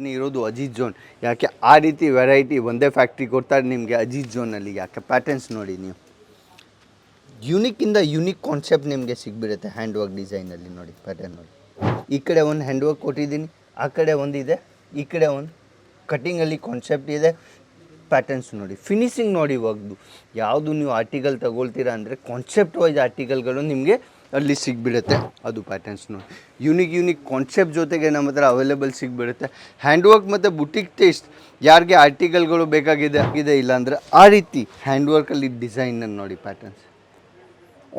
Company ಇರೋದು Ajit zone. ಯಾಕೆ ಆ ರೀತಿ ವೆರೈಟಿ ಒಂದೇ ಫ್ಯಾಕ್ಟ್ರಿ ಕೊಡ್ತಾರೆ ನಿಮಗೆ ಅಜಿತ್ ಜೋನಲ್ಲಿ ಯಾಕೆ ಪ್ಯಾಟರ್ನ್ಸ್ ನೋಡಿ ನೀವು. ಯುನಿಕ್ಕಿಂದ ಯುನಿಕ್ ಕಾನ್ಸೆಪ್ಟ್ ನಿಮಗೆ ಸಿಗ್ಬಿಡುತ್ತೆ ಹ್ಯಾಂಡ್ ವರ್ಕ್ ಡಿಸೈನಲ್ಲಿ ನೋಡಿ ಪ್ಯಾಟರ್ನ್ ನೋಡಿ. ಈ ಕಡೆ ಒಂದು ಹ್ಯಾಂಡ್ ವರ್ಕ್ ಕೊಟ್ಟಿದ್ದೀನಿ, ಆ ಕಡೆ ಒಂದಿದೆ ಈ ಕಡೆ ಒಂದು ಕಟ್ಟಿಂಗಲ್ಲಿ ಕಾನ್ಸೆಪ್ಟ್ ಇದೆ ಪ್ಯಾಟರ್ನ್ಸ್ ನೋಡಿ. ಫಿನಿಶಿಂಗ್ ನೋಡಿ ಇವಾಗದು. ಯಾವುದು ನೀವು ಆರ್ಟಿಕಲ್ ತಗೊಳ್ತೀರಾ ಅಂದರೆ ಕಾನ್ಸೆಪ್ಟ್ ವೈಸ್ ಆರ್ಟಿಕಲ್ಗಳು ನಿಮಗೆ ಅಲ್ಲಿ ಸಿಗ್ಬಿಡುತ್ತೆ. ಅದು ಪ್ಯಾಟರ್ನ್ಸ್ ನೋಡಿ. ಯುನಿಕ್ ಯುನಿಕ್ ಕಾನ್ಸೆಪ್ಟ್ ಜೊತೆಗೆ ನಮ್ಮ ಹತ್ರ ಅವೈಲೇಬಲ್ ಸಿಗ್ಬಿಡುತ್ತೆ. ಹ್ಯಾಂಡ್ ವರ್ಕ್ ಮತ್ತು ಬುಟಿಕ್ ಟೇಸ್ಟ್ ಯಾರಿಗೆ ಆರ್ಟಿಕಲ್ಗಳು ಬೇಕಾಗಿದೆ ಆಗಿದೆ ಇಲ್ಲ ಅಂದರೆ ಆ ರೀತಿ ಹ್ಯಾಂಡ್ ವರ್ಕಲ್ಲಿ ಡಿಸೈನನ್ನು ನೋಡಿ patterns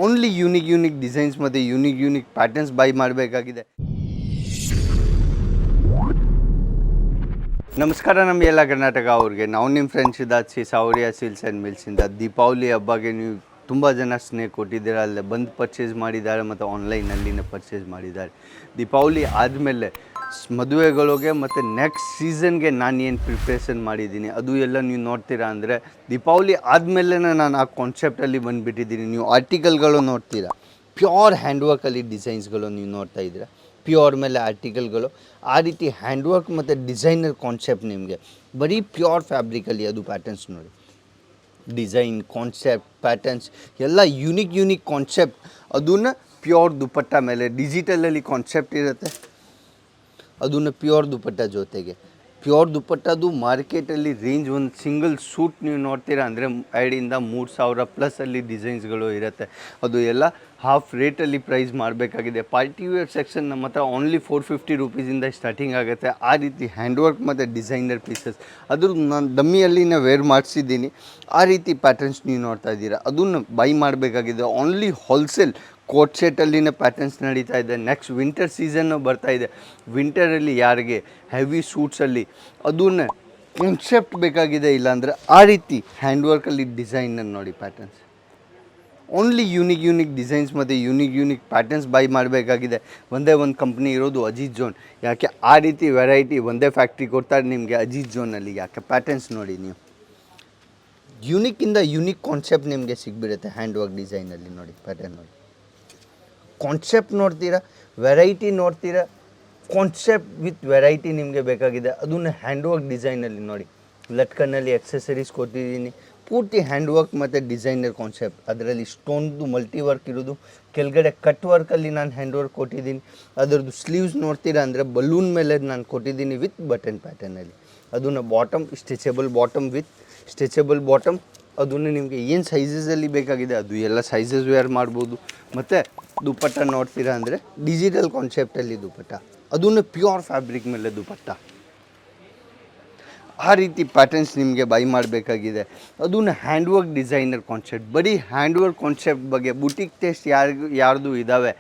only unique unique designs ಮತ್ತು ಯೂನಿಕ್ ಯೂನಿಕ್ ಪ್ಯಾಟರ್ನ್ಸ್ ಬೈ ಮಾಡಬೇಕಾಗಿದೆ. ನಮಸ್ಕಾರ ನಮ್ಮ ಎಲ್ಲ ಕರ್ನಾಟಕ ಅವ್ರಿಗೆ. ನಾವು ನಿಮ್ಮ ಫ್ರೆಂಡ್ಸ್ ಸಿ ಸಾವರಿಯ ಸಿಲ್ಸ್ ಆ್ಯಂಡ್ ಮಿಲ್ಸಿಂದ ದೀಪಾವಳಿ ಹಬ್ಬಗೆ ನೀವು ತುಂಬ ಜನ ಸ್ನೇಹ ಕೊಟ್ಟಿದ್ದಾರೆ, ಅಲ್ಲೇ ಬಂದು ಪರ್ಚೇಸ್ ಮಾಡಿದ್ದಾರೆ ಮತ್ತು ಆನ್ಲೈನಲ್ಲಿನೇ ಪರ್ಚೇಸ್ ಮಾಡಿದ್ದಾರೆ. ದೀಪಾವಳಿ ಆದಮೇಲೆ ಮದುವೆಗಳಿಗೆ ಮತ್ತು ನೆಕ್ಸ್ಟ್ ಸೀಸನ್ಗೆ ನಾನು ಏನು ಪ್ರಿಪ್ರೇಷನ್ ಮಾಡಿದ್ದೀನಿ, ಅದು ಎಲ್ಲ ನೀವು ನೋಡ್ತೀರಾ ಅಂದರೆ ದೀಪಾವಳಿ ಆದಮೇಲೆ ನಾನು ಆ ಕಾನ್ಸೆಪ್ಟಲ್ಲಿ ಬಂದುಬಿಟ್ಟಿದ್ದೀನಿ. ನೀವು ಆರ್ಟಿಕಲ್ಗಳು ನೋಡ್ತೀರಾ ಪ್ಯೂರ್ ಹ್ಯಾಂಡ್ ವರ್ಕಲ್ಲಿ ಡಿಸೈನ್ಸ್ಗಳು ನೀವು ನೋಡ್ತಾ ಇದ್ದೀರಾ ಪ್ಯೂರ್ ಮೇಲೆ ಆರ್ಟಿಕಲ್ಗಳು ಆ ರೀತಿ ಹ್ಯಾಂಡ್ ವರ್ಕ್ ಮತ್ತು ಡಿಸೈನರ್ ಕಾನ್ಸೆಪ್ಟ್ ನಿಮಗೆ. ಬರೀ ಪ್ಯೂರ್ ಫ್ಯಾಬ್ರಿಕಲ್ಲಿ ಅದು ಪ್ಯಾಟರ್ನ್ಸ್ ನೋಡಿ. ಡಿಸೈನ್ ಕಾನ್ಸೆಪ್ಟ್ ಪ್ಯಾಟರ್ನ್ಸ್ ಎಲ್ಲ ಯುನಿಕ್ ಯುನಿಕ್ ಕಾನ್ಸೆಪ್ಟ್ ಅದನ್ನು ಪ್ಯೂರ್ ದುಪಟ್ಟ ಮೇಲೆ ಡಿಜಿಟಲಲ್ಲಿ ಕಾನ್ಸೆಪ್ಟ್ ಇರುತ್ತೆ. ಅದನ್ನು ಪ್ಯೂರ್ ದುಪಟ್ಟ ಜೊತೆಗೆ. ಪ್ಯೂರ್ ದುಪ್ಪಟ್ಟದು ಮಾರ್ಕೆಟಲ್ಲಿ ರೇಂಜ್ ಒಂದು ಸಿಂಗಲ್ ಸೂಟ್ ನೀವು ನೋಡ್ತೀರಾ ಅಂದರೆ ಎರಡಿಂದ ಮೂರು ಸಾವಿರ ಪ್ಲಸ್ ಅಲ್ಲಿ ಡಿಸೈನ್ಸ್ಗಳು ಇರುತ್ತೆ. ಅದು ಎಲ್ಲ ಹಾಫ್ ರೇಟಲ್ಲಿ ಪ್ರೈಸ್ ಮಾಡಬೇಕಾಗಿದೆ. ಪಾರ್ಟಿ ವೇರ್ ಸೆಕ್ಷನ್ ನಮ್ಮ ಹತ್ರ ಓನ್ಲಿ ಫೋರ್ ಫಿಫ್ಟಿ ರುಪೀಸಿಂದ ಸ್ಟಾರ್ಟಿಂಗ್ ಆಗುತ್ತೆ. ಆ ರೀತಿ ಹ್ಯಾಂಡ್ ವರ್ಕ್ ಮತ್ತು ಡಿಸೈನರ್ ಪೀಸಸ್ ಅದ್ರ ನಾನು ಡಮ್ಮಿಯಲ್ಲಿ ನಾನು ವೇರ್ ಮಾಡಿಸಿದ್ದೀನಿ. ಆ ರೀತಿ ಪ್ಯಾಟರ್ನ್ಸ್ ನೀವು ನೋಡ್ತಾ ಇದ್ದೀರಾ. ಅದನ್ನು ಬೈ ಮಾಡಬೇಕಾಗಿದೆ. ಓನ್ಲಿ ಹೋಲ್ಸೇಲ್ ಕೋಟ್ ಸೆಟ್ಟಲ್ಲಿನ ಪ್ಯಾಟರ್ನ್ಸ್ ನಡೀತಾ ಇದೆ. ನೆಕ್ಸ್ಟ್ ವಿಂಟರ್ ಸೀಸನ್ನು ಬರ್ತಾ ಇದೆ. ವಿಂಟರಲ್ಲಿ ಯಾರಿಗೆ ಹೆವಿ ಸೂಟ್ಸಲ್ಲಿ ಅದನ್ನ ಕಾನ್ಸೆಪ್ಟ್ ಬೇಕಾಗಿದೆ ಇಲ್ಲಾಂದರೆ ಆ ರೀತಿ ಹ್ಯಾಂಡ್ ವರ್ಕಲ್ಲಿ ಡಿಸೈನನ್ನು ನೋಡಿ patterns only unique unique designs ಮತ್ತು ಯೂನಿಕ್ ಯೂನಿಕ್ ಪ್ಯಾಟರ್ನ್ಸ್ ಬೈ ಮಾಡಬೇಕಾಗಿದೆ. ಒಂದೇ ಒಂದು ಕಂಪ್ನಿ ಇರೋದು ಅಜೀತ್ ಜೋನ್ ಯಾಕೆ ಆ ರೀತಿ ವೆರೈಟಿ ಒಂದೇ ಫ್ಯಾಕ್ಟ್ರಿ ಕೊಡ್ತಾರೆ ನಿಮಗೆ ಅಜೀತ್ ಜೋನಲ್ಲಿ ಯಾಕೆ ಪ್ಯಾಟರ್ನ್ಸ್ ನೋಡಿ ನೀವು. ಯುನಿಕ್ಕಿಂದ ಯುನಿಕ್ ಕಾನ್ಸೆಪ್ಟ್ ನಿಮಗೆ ಸಿಗ್ಬಿಡುತ್ತೆ ಹ್ಯಾಂಡ್ ವರ್ಕ್ ಡಿಸೈನಲ್ಲಿ ನೋಡಿ ಪ್ಯಾಟರ್ನ್ ನೋಡಿ. ಕಾನ್ಸೆಪ್ಟ್ ನೋಡ್ತೀರಾ? ವೆರೈಟಿ ನೋಡ್ತೀರಾ? ಕಾನ್ಸೆಪ್ಟ್ ವಿತ್ ವೆರೈಟಿ ನಿಮಗೆ ಬೇಕಾಗಿದೆ. ಅದನ್ನು ಹ್ಯಾಂಡ್ ವರ್ಕ್ ಡಿಸೈನಲ್ಲಿ ನೋಡಿ. ಲಟ್ಕನ್ನಲ್ಲಿ ಎಕ್ಸೆಸರೀಸ್ ಕೊಟ್ಟಿದ್ದೀನಿ. ಪೂರ್ತಿ ಹ್ಯಾಂಡ್ ವರ್ಕ್ ಮತ್ತು ಡಿಸೈನರ್ ಕಾನ್ಸೆಪ್ಟ್ ಅದರಲ್ಲಿ ಸ್ಟೋನ್ದು ಮಲ್ಟಿ ವರ್ಕ್ ಇರೋದು. ಕೆಳಗಡೆ ಕಟ್ ವರ್ಕಲ್ಲಿ ನಾನು ಹ್ಯಾಂಡ್ ವರ್ಕ್ ಕೊಟ್ಟಿದ್ದೀನಿ. ಅದರದ್ದು ಸ್ಲೀವ್ಸ್ ನೋಡ್ತೀರಾ ಅಂದರೆ ಬಲೂನ್ ಮೇಲೆ ನಾನು ಕೊಟ್ಟಿದ್ದೀನಿ ವಿತ್ ಬಟನ್ ಪ್ಯಾಟರ್ನಲ್ಲಿ ಅದನ್ನು bottom stretchable bottom with stretchable bottom ಅದನ್ನು ನಿಮಗೆ ಏನು ಸೈಜಸಲ್ಲಿ ಬೇಕಾಗಿದೆ, ಅದು ಎಲ್ಲ ಸೈಜಸ್ ವೇರ್ ಮಾಡ್ಬೋದು. ಮತ್ತು ದುಪಟ್ಟ ನೋಡ್ತೀರಾ ಅಂದರೆ ಡಿಜಿಟಲ್ ಕಾನ್ಸೆಪ್ಟಲ್ಲಿ ದುಪಟ್ಟ. ಅದನ್ನು ಪ್ಯೂರ್ ಫ್ಯಾಬ್ರಿಕ್ ಮೇಲೆ ದುಪಟ್ಟ. ಆ ರೀತಿ ಪ್ಯಾಟರ್ನ್ಸ್ ನಿಮಗೆ ಬೈ ಮಾಡಬೇಕಾಗಿದೆ. ಅದನ್ನು ಹ್ಯಾಂಡ್ ವರ್ಕ್ ಡಿಸೈನರ್ ಕಾನ್ಸೆಪ್ಟ್ ಬರೀ ಹ್ಯಾಂಡ್ ವರ್ಕ್ ಕಾನ್ಸೆಪ್ಟ್ ಬಗ್ಗೆ ಬುಟಿಕ್ ಟೇಸ್ಟ್ ಯಾರಿಗೂ ಯಾರ್ದು ಇದ್ದಾವೆ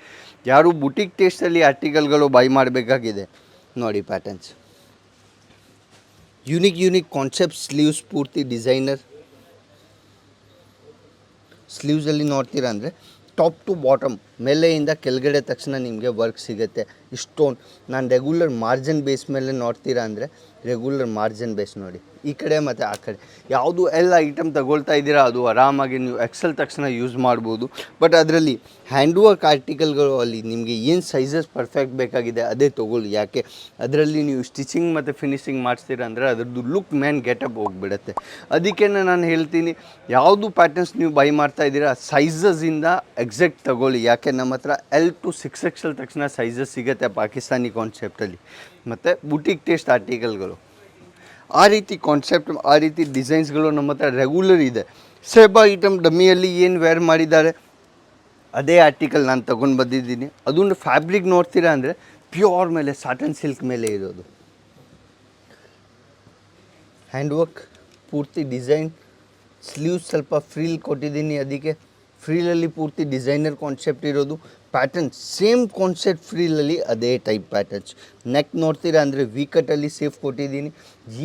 ಯಾರು ಬುಟಿಕ್ ಟೇಸ್ಟಲ್ಲಿ ಆರ್ಟಿಕಲ್ಗಳು ಬೈ ಮಾಡಬೇಕಾಗಿದೆ? ನೋಡಿ patterns unique unique concept sleeves ಪೂರ್ತಿ ಡಿಸೈನರ್ ಸ್ಲೀವ್ಸಲ್ಲಿ ನೋಡ್ತೀರಾ ಅಂದರೆ ಟಾಪ್ ಟು ಬಾಟಮ್ ಮೇಲೆಯಿಂದ ಕೆಳಗಡೆ ತಕ್ಷಣ ನಿಮಗೆ ವರ್ಕ್ ಸಿಗುತ್ತೆ. ಇಷ್ಟೊಂದು, ನಾನು ರೆಗ್ಯುಲರ್ ಮಾರ್ಜಿನ್ ಬೇಸ್ ಮೇಲೆ ನೋಡ್ತೀರಾ ಅಂದರೆ ರೆಗ್ಯುಲರ್ ಮಾರ್ಜಿನ್ ಬೇಸ್ ನೋಡಿ. ಈ ಕಡೆ ಮತ್ತು ಆ ಕಡೆ. ಯಾವುದು ಎಲ್ಲ ಐಟಮ್ ತಗೊಳ್ತಾ ಇದ್ದೀರಾ, ಅದು ಆರಾಮಾಗಿ ನೀವು ಎಕ್ಸೆಲ್ ತಕ್ಷಣ ಯೂಸ್ ಮಾಡ್ಬೋದು. ಬಟ್ ಅದರಲ್ಲಿ ಹ್ಯಾಂಡ್ ವರ್ಕ್ ಆರ್ಟಿಕಲ್ಗಳು ಅಲ್ಲಿ ನಿಮಗೆ ಏನು ಸೈಜಸ್ ಪರ್ಫೆಕ್ಟ್ ಬೇಕಾಗಿದೆ, ಅದೇ ತೊಗೊಳ್ಳಿ. ಯಾಕೆ? ಅದರಲ್ಲಿ ನೀವು ಸ್ಟಿಚಿಂಗ್ ಮತ್ತು ಫಿನಿಶಿಂಗ್ ಮಾಡಿಸ್ತೀರಾ ಅಂದರೆ, ಅದರದ್ದು ಲುಕ್ ಮ್ಯಾನ್ ಗೆಟಪ್ ಹೋಗ್ಬಿಡುತ್ತೆ. ಅದಕ್ಕೆ ನಾನು ಹೇಳ್ತೀನಿ, ಯಾವುದು ಪ್ಯಾಟರ್ನ್ಸ್ ನೀವು ಬೈ ಮಾಡ್ತಾ ಇದ್ದೀರಾ ಸೈಜಸ್ಸಿಂದ ಎಕ್ಸಾಕ್ಟ್ ತಗೊಳ್ಳಿ. ಯಾಕೆ? ನಮ್ಮ ಹತ್ರ ಎಲ್ ಟು ಸಿಕ್ಸ್ ಎಕ್ಸಲ್ ತಕ್ಷಣ ಸೈಜಸ್ ಸಿಗುತ್ತೆ ಪಾಕಿಸ್ತಾನಿ ಕಾನ್ಸೆಪ್ಟಲ್ಲಿ ಮತ್ತು ಬುಟಿಕ್ ಟೇಸ್ಟ್ ಆರ್ಟಿಕಲ್ಗಳು ಆ ರೀತಿ ಕಾನ್ಸೆಪ್ಟ್ ಆ ರೀತಿ ಡಿಸೈನ್ಸ್ಗಳು ನಮ್ಮ ಹತ್ರ ರೆಗ್ಯುಲರ್ ಇದೆ. ಸೇಬ ಐಟಮ್ ಡಮ್ಮಿಯಲ್ಲಿ ಏನು ವೇರ್ ಮಾಡಿದ್ದಾರೆ, ಅದೇ ಆರ್ಟಿಕಲ್ ನಾನು ತೊಗೊಂಡು ಬಂದಿದ್ದೀನಿ. ಅದನ್ನು ಫ್ಯಾಬ್ರಿಕ್ ನೋಡ್ತೀರಾ ಅಂದರೆ ಪ್ಯೂರ್ ಮೇಲೆ ಸಾಟನ್ ಸಿಲ್ಕ್ ಮೇಲೆ ಇರೋದು. ಹ್ಯಾಂಡ್ ವರ್ಕ್ ಪೂರ್ತಿ ಡಿಸೈನ್ ಸ್ಲೀವ್ಸ್ ಸ್ವಲ್ಪ ಫ್ರೀಲ್ ಕೊಟ್ಟಿದ್ದೀನಿ ಅದಕ್ಕೆ. ಫ್ರೀಲಲ್ಲಿ ಪೂರ್ತಿ ಡಿಸೈನರ್ ಕಾನ್ಸೆಪ್ಟ್ ಇರೋದು. ಪ್ಯಾಟರ್ನ್ ಸೇಮ್ ಕಾನ್ಸೆಪ್ಟ್ ಫ್ರೀಲಲ್ಲಿ ಅದೇ ಟೈಪ್ ಪ್ಯಾಟರ್ನ್ಸ್ ನೆಕ್ ನೋಡ್ತೀರಾ ಅಂದರೆ ಅಲ್ಲಿ ಸೇಫ್ ಕೊಟ್ಟಿದ್ದೀನಿ.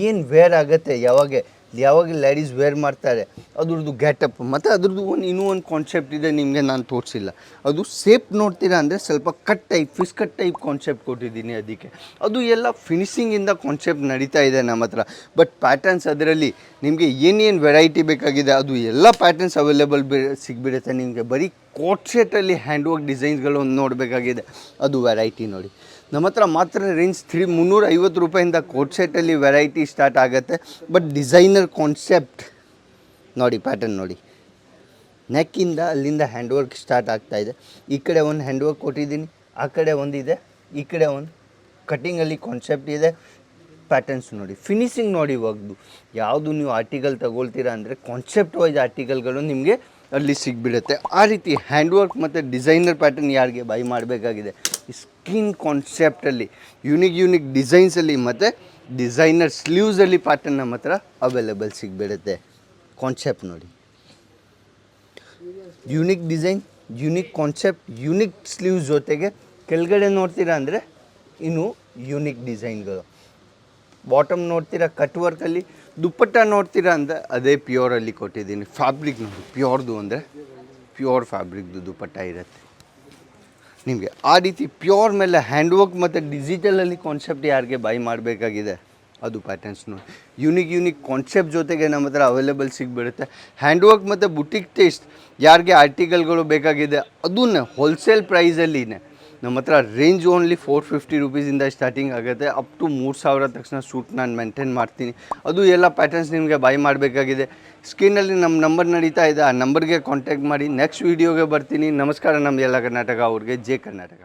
ಏನು ವೇರ್ ಆಗುತ್ತೆ? ಯಾವಾಗ ಯಾವಾಗ ಲೇಡೀಸ್ ವೇರ್ ಮಾಡ್ತಾರೆ. ಅದ್ರದ್ದು ಗ್ಯಾಟಪ್ ಮತ್ತು ಅದ್ರದ್ದು ಒಂದು ಇನ್ನೂ ಒಂದು ಕಾನ್ಸೆಪ್ಟ್ ಇದೆ ನಿಮಗೆ ನಾನು ತೋರಿಸಿಲ್ಲ. ಅದು ಸೇಪ್ ನೋಡ್ತೀರಾ ಅಂದರೆ ಸ್ವಲ್ಪ cut type fish cut type concept ಕೊಟ್ಟಿದ್ದೀನಿ ಅದಕ್ಕೆ. ಅದು ಎಲ್ಲ ಫಿನಿಶಿಂಗಿಂದ ಕಾನ್ಸೆಪ್ಟ್ ನಡೀತಾ ಇದೆ ನಮ್ಮ ಹತ್ರ. ಬಟ್ ಪ್ಯಾಟರ್ನ್ಸ್ ಅದರಲ್ಲಿ ನಿಮಗೆ ಏನೇನು ವೆರೈಟಿ ಬೇಕಾಗಿದೆ ಅದು ಎಲ್ಲ ಪ್ಯಾಟರ್ನ್ಸ್ ಅವೈಲೇಬಲ್ ಬಿ, ಸಿಗ್ಬಿಡುತ್ತೆ ನಿಮಗೆ. ಬರೀ ಕೋಟ್ ಶೇಟಲ್ಲಿ ಹ್ಯಾಂಡ್ ವರ್ಕ್ ಡಿಸೈನ್ಸ್ಗಳು ನೋಡಬೇಕಾಗಿದೆ. ಅದು ವೆರೈಟಿ ನೋಡಿ. ನಮ್ಮ ಹತ್ರ ಮಾತ್ರ ರೇಂಜ್ ತ್ರೀ ಮುನ್ನೂರ ಐವತ್ತು ರೂಪಾಯಿಂದ ಕೋಟ್ ಸೆಟ್ಟಲ್ಲಿ ವೆರೈಟಿ ಸ್ಟಾರ್ಟ್ ಆಗುತ್ತೆ. ಬಟ್ ಡಿಸೈನರ್ ಕಾನ್ಸೆಪ್ಟ್ ನೋಡಿ ಪ್ಯಾಟರ್ನ್ ನೋಡಿ. ನೆಕ್ಕಿಂದ ಅಲ್ಲಿಂದ ಹ್ಯಾಂಡ್ ವರ್ಕ್ ಸ್ಟಾರ್ಟ್ ಆಗ್ತಾ ಇದೆ. ಈ ಕಡೆ ಒಂದು ಹ್ಯಾಂಡ್ ವರ್ಕ್ ಕೊಟ್ಟಿದ್ದೀನಿ, ಆ ಕಡೆ ಒಂದಿದೆ ಈ ಕಡೆ ಒಂದು ಕಟ್ಟಿಂಗಲ್ಲಿ ಕಾನ್ಸೆಪ್ಟ್ ಇದೆ. ಪ್ಯಾಟರ್ನ್ಸ್ ನೋಡಿ ಫಿನಿಶಿಂಗ್ ನೋಡಿ ಇವಾಗದು. ಯಾವುದು ನೀವು ಆರ್ಟಿಕಲ್ ತಗೊಳ್ತೀರಾ ಅಂದರೆ ಕಾನ್ಸೆಪ್ಟ್ ವೈಸ್ ಆರ್ಟಿಕಲ್ಗಳು ನಿಮಗೆ ಅಲ್ಲಿ ಸಿಗ್ಬಿಡುತ್ತೆ. ಆ ರೀತಿ ಹ್ಯಾಂಡ್ ವರ್ಕ್ ಮತ್ತು ಡಿಸೈನರ್ ಪ್ಯಾಟರ್ನ್ ಯಾರಿಗೆ ಬೈ ಮಾಡಬೇಕಾಗಿದೆ? ಸ್ಕಿನ್ ಕಾನ್ಸೆಪ್ಟಲ್ಲಿ ಯುನಿಕ್ ಯುನಿಕ್ ಡಿಸೈನ್ಸಲ್ಲಿ ಮತ್ತು ಡಿಸೈನರ್ ಸ್ಲೀವ್ಸಲ್ಲಿ ಪ್ಯಾಟರ್ನ್ ನಮ್ಮ ಹತ್ರ ಅವೈಲೇಬಲ್ ಸಿಗ್ಬಿಡುತ್ತೆ. ಕಾನ್ಸೆಪ್ಟ್ ನೋಡಿ. Unique design unique concept unique sleeves ಜೊತೆಗೆ ಕೆಳಗಡೆ ನೋಡ್ತೀರಾ ಅಂದರೆ ಇನ್ನು ಯುನಿಕ್ ಡಿಸೈನ್ಗಳು ಬಾಟಮ್ ನೋಡ್ತೀರಾ ಕಟ್ ವರ್ಕಲ್ಲಿ ದುಪ್ಪಟ್ಟ ನೋಡ್ತೀರಾ ಅಂದರೆ ಅದೇ ಪ್ಯೂರಲ್ಲಿ ಕೊಟ್ಟಿದ್ದೀನಿ. ಫ್ಯಾಬ್ರಿಕ್ ನೋಡಿ ಪ್ಯೂರ್ದು ಅಂದರೆ ಪ್ಯೂರ್ ಫ್ಯಾಬ್ರಿಕ್ದು ದುಪ್ಪಟ್ಟ ಇರುತ್ತೆ. ನಿಮಗೆ. ಆ ರೀತಿ ಪ್ಯೂರ್ ಮೇಲೆ ಹ್ಯಾಂಡ್ ವರ್ಕ್ ಮತ್ತು ಡಿಜಿಟಲಲ್ಲಿ ಕಾನ್ಸೆಪ್ಟ್ ಯಾರಿಗೆ ಬೈ ಮಾಡಬೇಕಾಗಿದೆ? ಅದು ಪ್ಯಾಟರ್ನ್ಸ್ ನೋಡಿ. ಯುನಿಕ್ ಯುನಿಕ್ ಕಾನ್ಸೆಪ್ಟ್ ಜೊತೆಗೆ ನಮ್ಮ ಹತ್ರ ಅವೈಲೇಬಲ್ ಸಿಗ್ಬಿಡುತ್ತೆ. ಹ್ಯಾಂಡ್ ವರ್ಕ್ ಮತ್ತು ಬುಟಿಕ್ ಟೇಸ್ಟ್ ಯಾರಿಗೆ ಆರ್ಟಿಕಲ್ಗಳು ಬೇಕಾಗಿದೆ? ಅದನ್ನ ಹೋಲ್ಸೇಲ್ ಪ್ರೈಸಲ್ಲಿನೇ ನಮ್ಮ ಹತ್ರ ರೇಂಜ್ ಓನ್ಲಿ ಫೋರ್ ಫಿಫ್ಟಿ ರುಪೀಸಿಂದ ಸ್ಟಾರ್ಟಿಂಗ್ ಆಗುತ್ತೆ. ಅಪ್ ಟು ಮೂರು ಸಾವಿರ ತಕ್ಷಣ ಸೂಟ್ ನಾನು ಮೇಂಟೈನ್ ಮಾಡ್ತೀನಿ. ಅದು ಎಲ್ಲ ಪ್ಯಾಟರ್ನ್ಸ್ ನಿಮಗೆ ಬೈ ಮಾಡಬೇಕಾಗಿದೆ. ಸ್ಕ್ರೀನಲ್ಲಿ ನಮ್ಮ ನಂಬರ್ ನಡೀತಾ ಇದೆ. ಆ ನಂಬರ್ಗೆ ಕಾಂಟ್ಯಾಕ್ಟ್ ಮಾಡಿ ನೆಕ್ಸ್ಟ್ ವೀಡಿಯೋಗೆ ಬರ್ತೀನಿ. ನಮಸ್ಕಾರ ನಮ್ಮ ಎಲ್ಲ ಕರ್ನಾಟಕ, ಅವ್ರಿಗೆ ಜೆ ಕರ್ನಾಟಕ.